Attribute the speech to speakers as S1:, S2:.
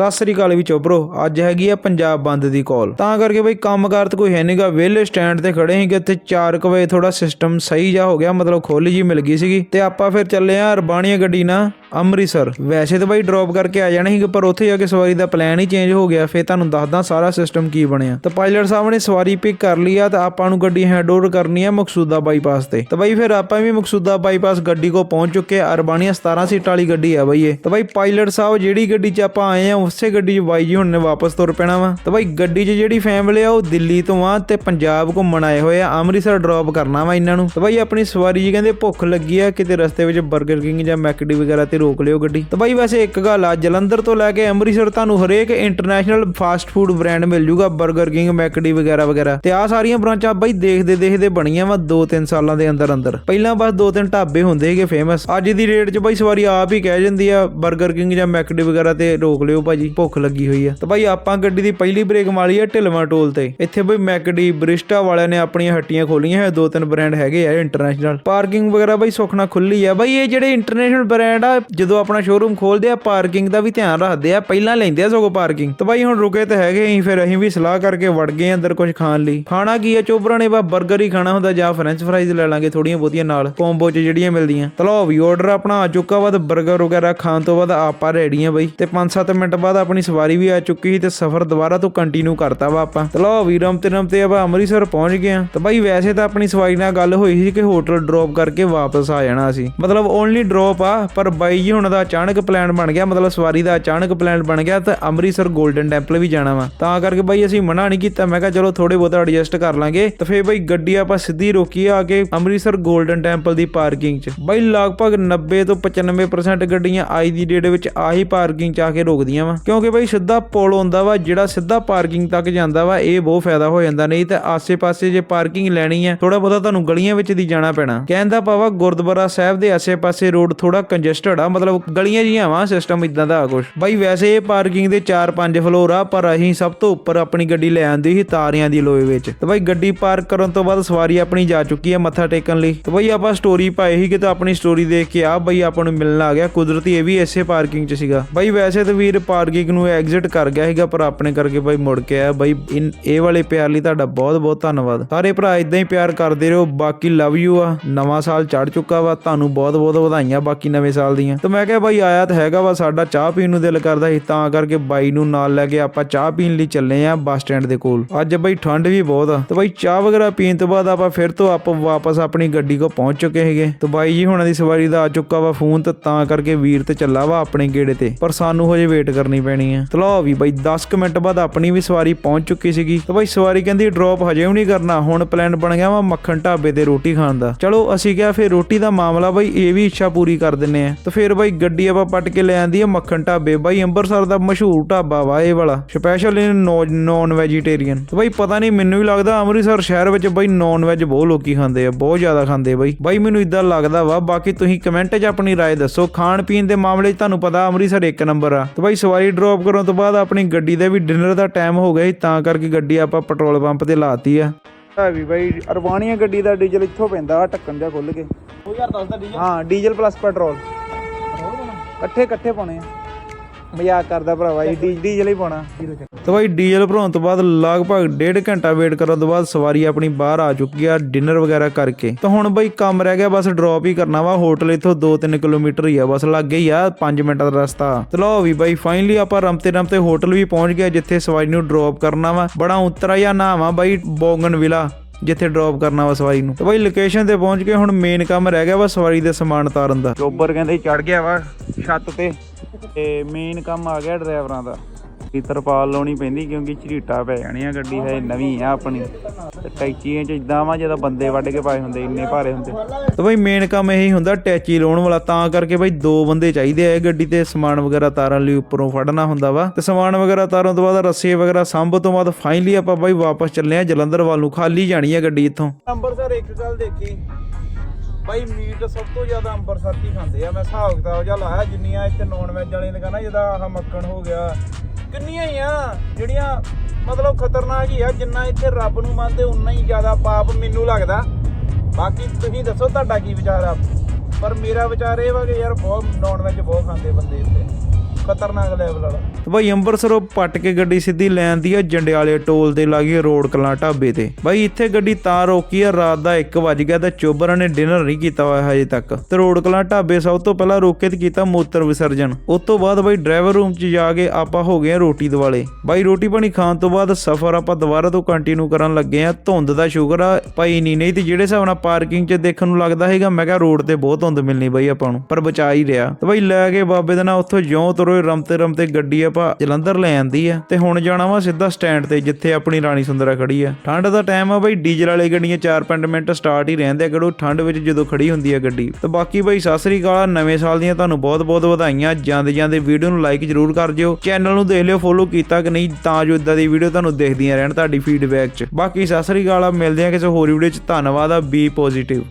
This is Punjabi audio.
S1: ਸਤਿ ਸ੍ਰੀ ਅਕਾਲ ਵੀ ਚੋਪਰੋ ਅੱਜ ਹੈਗੀ ਆ ਪੰਜਾਬ ਬੰਦ ਦੀ ਕਾਲ। ਤਾਂ ਕਰਕੇ ਬਈ ਕੰਮਕਾਰ ਤੇ ਕੋਈ ਹੈ ਨਹੀਂਗਾ ਵਿਹਲੇ ਸਟੈਂਡ ਤੇ ਖੜੇ ਸੀਗੇ ਤੇ 4 ਵਜੇ ਥੋੜਾ ਸਿਸਟਮ ਸਹੀ ਜਾ ਹੋ ਗਿਆ, ਮਤਲਬ ਖੋਲੀ ਜੀ ਮਿਲ ਗਈ ਸੀਗੀ। ਤੇ ਆਪਾਂ ਫਿਰ ਚੱਲੇ ਆ ਰਬਾਣੀਆ ਗੱਡੀ ਨਾਲ। ਅੰਮ੍ਰਿਤਸਰ। ਵੈਸੇ ਤਾਂ ਬਾਈ ਡ੍ਰੌਪ ਕਰਕੇ ਆ ਜਾਣਾ ਸੀਗਾ, ਪਰ ਉੱਥੇ ਜਾ ਕੇ ਸਵਾਰੀ ਦਾ ਪਲਾਨ ਹੀ ਚੇਂਜ ਹੋ ਗਿਆ, ਫਿਰ ਤੁਹਾਨੂੰ ਦੱਸਦਾ ਸਾਰਾ ਸਿਸਟਮ ਕੀ ਬਣਿਆ। ਤਾਂ ਪਾਇਲਟ ਸਾਹਿਬ ਨੇ ਸਵਾਰੀ ਪਿਕ ਕਰ ਲਈ ਆ, ਤਾਂ ਆਪਾਂ ਨੂੰ ਗੱਡੀ ਹੈਂਡਓਵਰ ਕਰਨੀ ਆ ਮਕਸੂਦਾ ਬਾਈਪਾਸ ਤੇ। ਤਾਂ ਬਈ ਫਿਰ ਆਪਾਂ ਵੀ ਮਕਸੂਦਾ ਬਾਈਪਾਸ ਗੱਡੀ ਕੋ ਪਹੁੰਚ ਚੁੱਕੇ ਆ, ਅਰਬਾਨੀਆ 17 ਸੀਟ ਵਾਲੀ ਗੱਡੀ ਆ ਬਈ ਇਹ। ਤਾਂ ਬਾਈ ਪਾਇਲਟ ਸਾਹਿਬ ਜਿਹੜੀ ਗੱਡੀ 'ਚ ਆਪਾਂ ਆਏ ਆ, ਉਸੇ ਗੱਡੀ 'ਚ ਬਾਈ ਜੀ ਹੁਣ ਨੇ ਵਾਪਸ ਤੁਰ ਪੈਣਾ ਵਾ। ਤਾਂ ਬਾਈ ਗੱਡੀ 'ਚ ਜਿਹੜੀ ਫੈਮਿਲੀ ਆ, ਉਹ ਦਿੱਲੀ ਤੋਂ ਆ ਤੇ ਪੰਜਾਬ ਘੁੰਮਣ ਆਏ ਹੋਏ ਆ, ਅੰਮ੍ਰਿਤਸਰ ਡ੍ਰੌਪ ਕਰਨਾ ਵਾ ਇਹਨਾਂ ਨੂੰ। ਤਾਂ ਬਾਈ ਆਪਣੀ ਸਵਾਰੀ ਜੀ ਕਹਿੰਦੇ ਭੁੱਖ ਲੱਗੀ ਆ, ਕਿਤੇ ਰਸਤੇ ਵਿੱਚ 버ਗਰ ਕਿੰਗ ਜਾਂ ਮੈਕਡੀ ਵਗੈਰਾ ਤੇ ਰੋਕ ਲਿਓ ਗੱਡੀ। ਤਾਂ ਬਾਈ ਵੈਸੇ ਇੱਕ ਗੱਲ ਆ, ਜਲੰਧਰ ਤੋਂ ਲੈ ਕੇ ਅੰਮ੍ਰਿਤਸਰ ਤੁਹਾਨੂੰ ਹਰੇਕ ਇੰਟਰਨੈਸ਼ਨਲ ਫਾਸਟ ਫੂਡ ਬ੍ਰਾਂਡ ਮਿਲ ਜੂਗਾ 버ਗਰ ਕਿੰਗ ਮੈਕਡੀ ਵਗੈਰਾ ਵਗੈਰਾ। ਤੇ ਆ ਸਾਰੀਆਂ ਬ੍ਰਾਂਚਾਂ ਬਈ ਦੇਖਦੇ ਦੇਖਦੇ ਬਣੀਆਂ ਵਾ 2-3 ਸਾਲਾਂ ਦੇ ਅੰਦਰ ਅੰਦਰ ਪਹਿਲਾਂ ਬਸ 2-3 ਢਾਬੇ ਹੁੰਦੇ ਸੀਗੇ ਫੇਮਸ ਅੱਜ ਦੀ ਰੇਟ 'ਚ ਬਈ ਸਵਾਰੀ ਆਪ ਹੀ ਕਹਿ ਜਾਂਦੀ ਆ 버ਗਰ ਕਿੰਗ ਜਾਂ ਮੈਕਡੀ ਵਗੈਰਾ ਤੇ ਰੋਕ ਲਿਓ ਭਾਜੀ, ਭੁੱਖ ਲੱਗੀ ਹੋਈ ਆ। ਤਾਂ ਬਈ ਆਪਾਂ ਗੱਡੀ ਦੀ ਪਹਿਲੀ ਬ੍ਰੇਕ ਮਾਰੀ ਆ ਢਿਲਵਾਂ ਟੋਲ ਤੇ। ਇੱਥੇ ਬਈ ਮੈਕਡੀ ਬ੍ਰਿਸਟਾ ਵਾਲਿਆਂ ਨੇ ਆਪਣੀਆਂ ਹੱਟੀਆਂ ਖੋਲੀਆਂ ਹੈ ਦੋ ਤਿੰਨ ਬ੍ਰਾਂਡ ਹੈਗੇ ਆ ਇੰਟਰਨੈਸ਼ਨਲ ਪਾਰਕਿੰਗ ਵਗੈਰਾ ਬਈ ਸੁਖਣਾ ਖੁੱਲੀ ਆ। ਬਈ ਇਹ ਜਿਹੜੇ ਇੰਟਰਨੈਸ਼ਨਲ ਬ੍ਰਾਂਡ ਆ ਜਦੋਂ ਆਪਣਾ ਸ਼ੋਰੂਮ ਖੋਲਦੇ ਆ ਪਾਰਕਿੰਗ ਦਾ ਵੀ ਧਿਆਨ ਰੱਖਦੇ ਆ, ਪਹਿਲਾਂ ਲੈਂਦੇ ਆ ਸਗੋਂ ਪਾਰਕਿੰਗ ਤਾਂ ਬਈ ਹੁਣ ਰੁਕੇ ਤੇ ਹੈਗੇ ਅਸੀਂ ਫਿਰ ਅਸੀਂ ਵੀ ਸਲਾਹ ਕਰਕੇ ਵੜ ਗਏ ਅੰਦਰ ਕੁਝ ਖਾਣ ਲਈ। ਖਾਣਾ ਕੀ ਆ ਚੋਬਰਾਂ ਨੇ ਬਾ 버ਗਰ ਹੀ ਖਾਣਾ ਹੁੰਦਾ, ਜਾਂ ਫ੍ਰੈਂਚ ਫਰਾਈਜ਼ ਲੈ ਲਾਂਗੇ ਥੋੜੀਆਂ ਬਹੁਤੀਆਂ ਨਾਲ ਕੋਂਬੋ ਚ ਜਿਹੜੀਆਂ ਮਿਲਦੀਆਂ। ਤਲੋ ਵੀ ਆਰਡਰ ਆਪਣਾ ਆ ਚੁੱਕਾ ਵਾ ਤੇ 버ਗਰ ਵਗੈਰਾ ਖਾਣ ਤੋਂ ਬਾਅਦ ਆਪਾਂ ਰੈਡੀ ਆ ਬਈ। ਤੇ 5-7 ਮਿੰਟ ਬਾਅਦ ਆਪਣੀ ਸਵਾਰੀ ਵੀ ਆ ਚੁੱਕੀ ਸੀ ਤੇ ਸਫ਼ਰ ਦੁਬਾਰਾ ਤੋਂ ਕੰਟੀਨਿਊ ਕਰਤਾ ਵਾ ਆਪਾਂ। ਤਲੋ ਵੀ ਰਮਤੇ ਰਮਤੇ ਆਪਾਂ ਅੰਮ੍ਰਿਤਸਰ ਪਹੁੰਚ ਗਏ ਆ। ਤਾਂ ਬਾਈ ਵੈਸੇ ਤਾਂ ਆਪਣੀ ਸਵਾਰੀ ਨਾਲ ਗੱਲ ਹੋਈ ਸੀ ਕਿ ਹੋਟਲ ਡ੍ਰੌਪ ਕਰਕੇ ਵਾਪਸ ਆ ਜਾਣਾ ਸੀ। ਮਤਲਬ ਓਨਲੀ ਡ੍ਰੌਪ ਆ, ਪਰ ਬਾਈ ਜੀ, ਹੁਣ ਦਾ ਅਚਾਨਕ ਪਲਾਨ ਬਣ ਗਿਆ, ਮਤਲਬ ਸਵਾਰੀ ਦਾ ਅਚਾਨਕ ਪਲਾਨ ਬਣ ਗਿਆ ਤਾਂ ਅੰਮ੍ਰਿਤਸਰ 골ਡਨ ਟੈਂਪਲ ਵੀ ਜਾਣਾ ਵਾ। ਤਾਂ ਕਰਕੇ ਬਾਈ ਅਸੀਂ ਮਨਾ ਨਹੀਂ ਕੀਤਾ, ਮੈਂ ਕਿਹਾ ਚਲੋ ਥੋੜੇ ਬਹੁਤਾ ਐਡਜਸਟ ਕਰ ਲਾਂਗੇ। ਤੇ ਫੇਰ ਬਾਈ ਗੱਡੀ ਆਪਾਂ ਸਿੱਧੀ ਰੋਕੀ ਆ ਕੇ ਅੰਮ੍ਰਿਤਸਰ 골ਡਨ ਟੈਂਪਲ ਦੀ ਪਾਰਕਿੰਗ 'ਚ। ਬਾਈ ਲਗਭਗ 90 ਤੋਂ 95% ਗੱਡੀਆਂ ਅੱਜ ਦੀ ਡੇਟ ਵਿੱਚ ਆਹੀ ਪਾਰਕਿੰਗ 'ਚ ਆ ਕੇ ਰੋਕਦੀਆਂ ਵਾ। ਕਿਉਂਕਿ ਬਾਈ ਸਿੱਧਾ ਪੁਲ ਹੁੰਦਾ ਵਾ, ਜਿਹੜਾ ਸਿੱਧਾ ਪਾਰਕਿੰਗ ਤੱਕ ਜਾਂਦਾ ਵਾ, ਇਹ ਬਹੁਤ ਫਾਇਦਾ ਹੋ ਜਾਂਦਾ। ਨਹੀਂ ਤਾਂ ਆਸੇ-ਪਾਸੇ ਜੇ ਪਾਰਕਿੰਗ ਲੈਣੀ ਹੈ ਥੋੜਾ ਬਹੁਤਾ ਤੁਹਾਨੂੰ ਗਲੀਆਂ ਵਿੱਚ ਦੀ ਜਾਣਾ ਪੈਣਾ। ਕਹਿੰਦਾ ਪਾਵਾ ਗੁਰਦੁਆਰਾ ਸਾਹਿਬ ਦੇ ਆਸੇ-ਪਾਸੇ ਰੋਡ ਥੋੜਾ ਕੰਜਸਟਡ ਆ ਮਤਲਬ ਗਲੀਆਂ ਜੀਆਂ ਵਾ ਸਿਸਟਮ ਇਦਾਂ ਦਾ ਆ ਕੁਛ। ਬਾਈ ਵੈਸੇ ਇਹ ਪਾਰਕਿੰਗ ਦੇ 4-5 ਫਲੋਰ ਆ, ਪਰ ਅਸੀਂ ਸਭ ਤੋਂ ਉੱਪਰ ਆਪਣੀ ਗੱਡੀ ਲੈ ਆਂਦੀ ਸੀ ਤਾਰਿਆਂ ਦੀ ਲੋਏ ਵਿੱਚ। ਤੇ ਬਾਈ ਗੱਡੀ ਪਾਰਕ ਕਰਨ ਤੋਂ ਬਾਅਦ ਸਵਾਰੀ ਆਪਣੀ ਜਾ ਚੁੱਕੀ ਹੈ ਮੱਥਾ ਟੇਕਣ ਲਈ। ਤੇ ਬਾਈ ਆਪਾਂ ਸਟੋਰੀ ਪਾਈ ਸੀ ਕਿ ਤਾਂ ਆਪਣੀ ਸਟੋਰੀ ਦੇਖ ਕੇ ਆ ਬਾਈ ਆਪਾਂ ਨੂੰ ਮਿਲਣ ਆ ਗਿਆ। ਕੁਦਰਤੀ ਇਹ ਵੀ ਇਸੇ ਪਾਰਕਿੰਗ 'ਚ ਸੀਗਾ। ਬਾਈ ਵੈਸੇ ਤਾਂ ਵੀਰ ਪਾਰਕਿੰਗ ਨੂੰ ਐਗਜ਼ਿਟ ਕਰ ਗਿਆ ਸੀਗਾ, ਪਰ ਆਪਣੇ ਕਰਕੇ ਬਾਈ ਮੁੜ ਕੇ ਆਇਆ। ਬਾਈ ਇਨ- ਇਹ ਵਾਲੇ ਪਿਆਰ ਲਈ ਤੁਹਾਡਾ ਬਹੁਤ ਬਹੁਤ ਧੰਨਵਾਦ। ਸਾਰੇ ਭਰਾ ਇਦਾਂ ਹੀ ਪਿਆਰ ਕਰਦੇ ਰਹੋ। ਬਾਕੀ ਲਵ ਯੂ ਆ। ਨਵਾਂ ਸਾਲ ਚੜ ਚੁੱਕਾ ਵਾ। ਤੁਹਾਨੂੰ ਬਹੁਤ ਬਹੁਤ ਵਧਾਈਆਂ ਬਾਕੀ ਨਵੇਂ ਸਾਲ ਦੀਆਂ। ਤੇ ਮੈਂ ਕਿਹਾ ਬਾਈ ਆਇਆ ਤਾਂ ਹੈਗਾ ਵਾ, ਸਾਡਾ ਚਾਹ ਪੀਣ ਨੂੰ ਦਿਲ ਕਰਦਾ ਸੀ, ਤਾਂ ਕਰਕੇ ਬਾਈ ਨੂੰ ਨਾਲ ਲੈ ਕੇ ਆਪਾਂ ਚਾਹ ਪੀਣ ਲਈ ਚੱਲੇ ਆ ਬੱਸ ਸਟੈਂਡ ਦੇ ਕੋਲ। ਅੱਜ ਬਾਈ ਠੰਡ ਵੀ ਬਹੁਤ ਆ, ਤੇ ਬਾਈ ਚਾਹ ਵਗੈਰਾ ਪੀਣ ਤੋਂ ਬਾਅਦ ਆਪਾਂ ਫਿਰ ਤੋਂ ਆਪ ਵਾਪਸ ਆਪਣੀ ਗੱਡੀ ਕੋ ਪਹੁੰਚ ਚੁੱਕੇ ਹੈਗੇ ਤੇ ਬਾਈ ਜੀ ਹੁਣਾਂ ਦੀ ਸਵਾਰੀ ਦਾ ਆ ਚੁੱਕਾ ਵਾ ਫੋਨ, ਤੇ ਤਾਂ ਕਰਕੇ ਵੀਰ ਤੇ ਚੱਲਾ ਵਾ ਆਪਣੇ ਗੇੜੇ ਤੇ, ਪਰ ਸਾਨੂੰ ਹਜੇ ਵੇਟ ਕਰਨੀ ਪੈਣੀ ਆ। ਚਲੋ ਵੀ ਬਾਈ 10 ਕੁ ਮਿੰਟ ਬਾਅਦ ਆਪਣੀ ਵੀ ਸਵਾਰੀ ਪਹੁੰਚ ਚੁੱਕੀ ਸੀਗੀ। ਤੇ ਬਾਈ ਸਵਾਰੀ ਕਹਿੰਦੀ ਡ੍ਰੌਪ ਹਜੇ ਵੀ ਨਹੀਂ ਕਰਨਾ, ਹੁਣ ਪਲਾਨ ਬਣ ਗਿਆ ਵਾ ਮੱਖਣ ਢਾਬੇ ਤੇ ਰੋਟੀ ਖਾਣ ਦਾ। ਚਲੋ ਅਸੀਂ ਕਿਹਾ ਫਿਰ ਰੋਟੀ ਦਾ ਮਾਮਲਾ ਬਾਈ ਇਹ ਵੀ ਇੱਛਾ ਪੂਰੀ ਕਰ ਦਿੰਨੇ ਆ। ਤੇ ਫਿਰ ਬਾਈ ਗੱਡੀ ਆਪਾਂ ਪੱਟ ਕੇ ਲੈ ਆਂਦੀ ਆ ਮੱਖਣ ਢਾਬੇ ਬਾਈ ਅੰਮ੍ਰਿਤਸਰ ਦਾ ਮਸ਼ਹੂਰ ਢਾਬਾ ਵਾ ਇਹ ਵਾਲਾ ਸਪੈਸ਼ਲ ਨੌਨ ਵੈਜੀਟੇਰੀਅਨ ਤੇ ਬਾਈ ਪਤਾ ਨਹੀਂ ਮੈਨੂੰ ਵੀ ਲੱਗਦਾ ਅੰਮ੍ਰਿਤਸਰ ਸ਼ਹਿਰ ਵਿੱਚ ਬਾਈ ਨੌਨ ਵੈਜ ਬਹੁਤ ਲੋਕੀ ਖਾਂਦੇ ਆ ਬਹੁਤ ਜ਼ਿਆਦਾ ਖਾਂਦੇ ਆ ਬਾਈ ਬਾਈ ਮੈਨੂੰ ਇਦਾਂ ਲੱਗਦਾ ਵਾ ਬਾਕੀ ਤੁਸੀਂ ਕਮੈਂਟ 'ਚ ਆਪਣੀ رائے ਦੱਸੋ ਖਾਣ ਪੀਣ ਦੇ ਮਾਮਲੇ 'ਚ ਤੁਹਾਨੂੰ ਪਤਾ ਅੰਮ੍ਰਿਤਸਰ ਇੱਕ ਨੰਬਰ ਆ ਤੇ ਬਾਈ ਸਵਾਰੀ ਡ੍ਰੌਪ ਕਰਨ ਤੋਂ ਬਾਅਦ ਆਪਣੀ ਗੱਡੀ ਦਾ ਵੀ ਡਿਨਰ ਦਾ ਟਾਈਮ ਹੋ ਗਿਆ ਸੀ ਤਾਂ ਕਰਕੇ ਗੱਡੀ ਆਪਾਂ ਪੈਟਰੋਲ ਪੰਪ ਤੇ ਲਾਤੀ ਆ ਹੈ ਵੀ ਬਾਈ ਅਰਵਾਣੀਆਂ ਗੱਡੀ ਦਾ ਡੀਜ਼ਲ ਇੱਥੋਂ ਪੈਂਦਾ ਢੱਕਣ ਜਿਹਾ ਖੁੱਲ ਕੇ
S2: 2010 ਦਾ ਡੀਜ਼ਲ
S1: ਹਾਂ ਡੀਜ਼ਲ ਪਲੱਸ ਪੈਟਰੋਲ ਇਕੱਠੇ ਇਕੱਠੇ ਪਾਉਣੇ ਆ। ਮਜ਼ਾਕ ਕਰਦਾ ਭਰਾਵਾ ਜੀ ਡੀਜ਼ਲ ਹੀ ਪਾਉਣਾ। ਤੇ ਬਾਈ ਡੀਜ਼ਲ ਭਰਾਉਣ ਤੋਂ ਬਾਅਦ ਲਗਭਗ ਡੇਢ ਘੰਟਾ ਵੇਟ ਕਰਨ ਤੋਂ ਬਾਅਦ ਸਵਾਰੀ ਆਪਣੀ ਬਾਹਰ ਆ ਚੁੱਕੀ ਆ ਡਿਨਰ ਵਗੈਰਾ ਕਰਕੇ। ਤਾਂ ਹੁਣ ਬਾਈ ਕੰਮ ਰਹਿ ਗਿਆ, ਬਸ ਡ੍ਰੌਪ ਹੀ ਕਰਨਾ ਵਾ। ਹੋਟਲ ਇੱਥੋਂ 2-3 ਕਿਲੋਮੀਟਰ ਹੀ ਆ, ਬਸ ਲੱਗੇ ਹੀ ਆ 5 ਮਿੰਟਾਂ ਦਾ ਰਸਤਾ। ਤੇ ਲਓ ਵੀ ਬਾਈ ਫਾਈਨਲੀ ਆਪਾਂ ਰਮਤੇ ਰਮਤੇ ਹੋਟਲ ਵੀ ਪਹੁੰਚ ਗਏ, ਜਿੱਥੇ ਸਵਾਰੀ ਨੂੰ ਡ੍ਰੌਪ ਕਰਨਾ ਵਾ। ਬੜਾ ਉਤਰਾ ਜਾਂ ਨਾਮ ਆ ਬਾਈ, ਬੋਗਨ ਵਿਲਾ ਜਿੱਥੇ ਡ੍ਰੌਪ ਕਰਨਾ ਵਾ ਸਵਾਰੀ ਨੂੰ। ਤੇ ਬਾਈ ਲੋਕੇਸ਼ਨ ਤੇ ਪਹੁੰਚ ਕੇ ਹੁਣ ਮੇਨ ਕੰਮ ਰਹਿ ਗਿਆ ਵਾ ਸਵਾਰੀ ਦੇ ਸਮਾਨ ਤਾਰਨ ਦਾ। ਚੋਬਰ ਕਹਿੰਦੇ ਚੜ ਗਿਆ ਵਾ ਛੱਤ ਤੇ। ਤੇ ਮੇਨ ਕੰਮ ਆ ਗਿਆ ਡਰਾਈਵਰਾਂ ਦਾ। ਕੀ ਤਰਪਾਲ ਲਾਉਣੀ ਪੈਂਦੀ ਕਿਉਂਕਿ ਝਰੀਟਾ ਪੈ ਜਾਣੀਆਂ ਗੱਡੀ ਹੈ ਨਵੀਂ ਆ ਆਪਣੀ। ਤੇ ਟੈਚੀਆਂ ਚ ਇਦਾਂ ਵਾ ਜਦੋਂ ਬੰਦੇ ਵੱਢ ਕੇ ਪਾਏ ਹੁੰਦੇ ਇੰਨੇ ਭਾਰੇ ਹੁੰਦੇ। ਤੇ ਬਈ ਮੇਨ ਕੰਮ ਇਹੀ ਹੁੰਦਾ ਟੈਚੀ ਲਾਉਣ ਵਾਲਾ ਤਾਂ ਕਰਕੇ ਬਈ ਦੋ ਬੰਦੇ ਚਾਹੀਦੇ ਆ ਇਹ ਗੱਡੀ ਤੇ ਸਮਾਨ ਵਗੈਰਾ ਤਾਰਨ ਲਈ ਉੱਪਰੋਂ ਫੜਨਾ ਹੁੰਦਾ ਵਾ। ਤੇ ਸਮਾਨ ਵਗੈਰਾ ਤਾਰਨ ਤੋਂ ਬਾਅਦ ਰੱਸੇ ਵਗੈਰਾ ਸੰਭ ਤੋਂ ਬਾਅਦ ਫਾਈਨਲੀ ਆਪਾਂ ਬਈ ਵਾਪਸ ਚੱਲੇ ਆ ਜਲੰਧਰ ਵੱਲ ਨੂੰ ਖਾਲੀ ਜਾਣੀ ਆ ਗੱਡੀ ਇੱਥੋਂ।
S2: ਅੰਮ੍ਰਿਤਸਰ ਇੱਕ ਗੱਲ ਦੇਖੀ। ਬਾਈ ਮੀਟ ਸਭ ਤੋਂ ਜ਼ਿਆਦਾ ਅੰਮ੍ਰਿਤਸਰ ਹੀ ਖਾਂਦੇ ਆ। ਮੈਂ ਹਿਸਾਬ ਕਿਤਾਬ ਜਿਹਾ ਲਾਇਆ, ਜਿੰਨੀਆਂ ਇੱਥੇ ਨੌਨ ਵੈਜ ਵਾਲੀਆਂ ਦੁਕਾਨਾਂ ਜਿਹਦਾ ਆਹ ਮੱਖਣ ਹੋ ਗਿਆ, ਕਿੰਨੀਆਂ ਹੀ ਆ, ਜਿਹੜੀਆਂ ਮਤਲਬ ਖਤਰਨਾਕ ਹੀ ਆ, ਜਿੰਨਾ ਇੱਥੇ ਰੱਬ ਨੂੰ ਮੰਨਦੇ, ਉਨਾ ਹੀ ਜ਼ਿਆਦਾ ਪਾਪ ਮੈਨੂੰ ਲੱਗਦਾ। ਬਾਕੀ ਤੁਸੀਂ ਦੱਸੋ ਤੁਹਾਡਾ ਕੀ ਵਿਚਾਰ ਆ? ਪਰ ਮੇਰਾ ਵਿਚਾਰ ਇਹ ਵਾ ਕਿ ਯਾਰ ਬਹੁਤ ਨੌਨ ਵੈਜ ਬਹੁਤ ਖਾਂਦੇ ਬੰਦੇ ਇੱਥੇ। ਖਤਰਨਾਕ ਲੈਵਲ ਵਾਲਾ।
S1: ਤੇ ਬਾਈ ਅੰਮ੍ਰਿਤਸਰੋਂ ਪੱਟ ਕੇ ਗੱਡੀ ਸਿੱਧੀ ਲੈਣ ਦੀ ਆ, ਜੰਡਿਆਲੇ ਟੋਲ ਤੇ ਲਾਗੇ ਰੋਡ ਕਲਾਂ ਢਾਬੇ ਤੇ। ਬਾਈ ਇੱਥੇ ਗੱਡੀ ਤਾਂ ਰੋਕੀ ਆ, ਰਾਤ ਦਾ 1 ਵਜ ਗਿਆ ਤੇ ਚੋਬਰਾਂ ਨੇ ਡਿਨਰ ਨਹੀਂ ਕੀਤਾ ਹੋਇਆ ਹਜੇ ਤੱਕ। ਤੇ ਰੋਡ ਕਲਾਂ ਢਾਬੇ ਸਭ ਤੋਂ ਪਹਿਲਾਂ ਰੋਕੇ ਤੇ ਕੀਤਾ ਮੂਤਰ ਵਿਸਰਜਨ। ਉਸ ਤੋਂ ਬਾਅਦ ਬਾਈ ਡਰਾਈਵਰ ਰੂਮ 'ਚ ਜਾ ਕੇ ਆਪਾਂ ਹੋ ਗਏ ਰੋਟੀ ਦਿਵਾਲੇ ਬਾਈ ਰੋਟੀ ਪਾਣੀ ਖਾਣ ਤੋਂ ਬਾਅਦ ਸਫ਼ਰ ਆਪਾਂ ਦੁਬਾਰਾ ਤੋਂ ਕੰਟੀਨਿਊ ਕਰਨ ਲੱਗੇ ਆ। ਧੁੰਦ ਦਾ ਸ਼ੁਕਰ ਆ, ਭਾਈ ਨਹੀਂ ਨਹੀਂ ਤੇ ਜਿਹੜੇ ਹਿਸਾਬ ਨਾਲ ਪਾਰਕਿੰਗ 'ਚ ਦੇਖਣ ਨੂੰ ਲੱਗਦਾ ਹੈਗਾ ਮੈਂ ਕਿਹਾ ਰੋਡ ਤੇ ਬਹੁਤ ਧੁੰਦ ਮਿਲਣੀ ਬਾਈ ਆਪਾਂ ਨੂੰ, ਪਰ ਬਚਾ ਹੀ ਰਿਹਾ। ਤੇ ਬਾਈ ਲੈ ਕੇ ਬਾਬੇ ਦੇ ਨਾਲ ਉੱਥੋਂ ਜਿਉਂ ਤੁਰੋਏ ਰਮਤੇ ਰਮਤੇ ਗੱਡੀ ਆਪਾਂ ਜਲੰਧਰ ਲੈ ਆਂਦੀ ਆ। ਤੇ ਹੁਣ ਜਾਣਾ ਵਾ ਸਿੱਧਾ ਸਟੈਂਡ ਤੇ, ਜਿੱਥੇ ਆਪਣੀ ਰਾਣੀ ਸੁੰਦਰਾ ਖੜੀ ਆ। ਠੰਡ ਦਾ ਟਾਈਮ ਆ ਬਾਈ, ਡੀਜ਼ਲ ਵਾਲੀ ਗੱਡੀਆਂ 4-5 ਮਿੰਟ ਸਟਾਰਟ ਹੀ ਰਹਿੰਦੇ ਆ ਠੰਡ ਵਿੱਚ ਜਦੋਂ ਖੜੀ ਹੁੰਦੀ ਆ ਗੱਡੀ। ਤੇ ਬਾਕੀ ਬਾਈ, ਸਤਿ ਸ੍ਰੀ ਅਕਾਲ, ਨਵੇਂ ਸਾਲ ਦੀਆਂ ਤੁਹਾਨੂੰ ਬਹੁਤ-ਬਹੁਤ ਵਧਾਈਆਂ। ਜਾਂਦੇ ਜਾਂਦੇ ਵੀਡੀਓ ਨੂੰ ਲਾਈਕ ਜ਼ਰੂਰ ਕਰ ਦਿਓ। ਚੈਨਲ ਨੂੰ ਦੇਖ ਲਿਓ ਫੋਲੋ ਕੀਤਾ ਕਿ ਨਹੀਂ, ਤਾਂ ਜੋ ਇਦਾਂ ਦੀ ਵੀਡੀਓ ਤੁਹਾਨੂੰ ਦੇਖਦੀਆਂ ਰਹਿਣ ਤੁਹਾਡੀ ਫੀਡਬੈਕ 'ਚ। ਬਾਕੀ ਸਤਿ ਸ੍ਰੀ ਅਕਾਲ ਮਿਲਦੇ ਆ ਕਿਸੇ ਹੋਰ ਵੀਡੀਓ 'ਚ। ਧੰਨਵਾਦ ਆ ਬੀ ਪੋਜ਼ਿਟਿਵ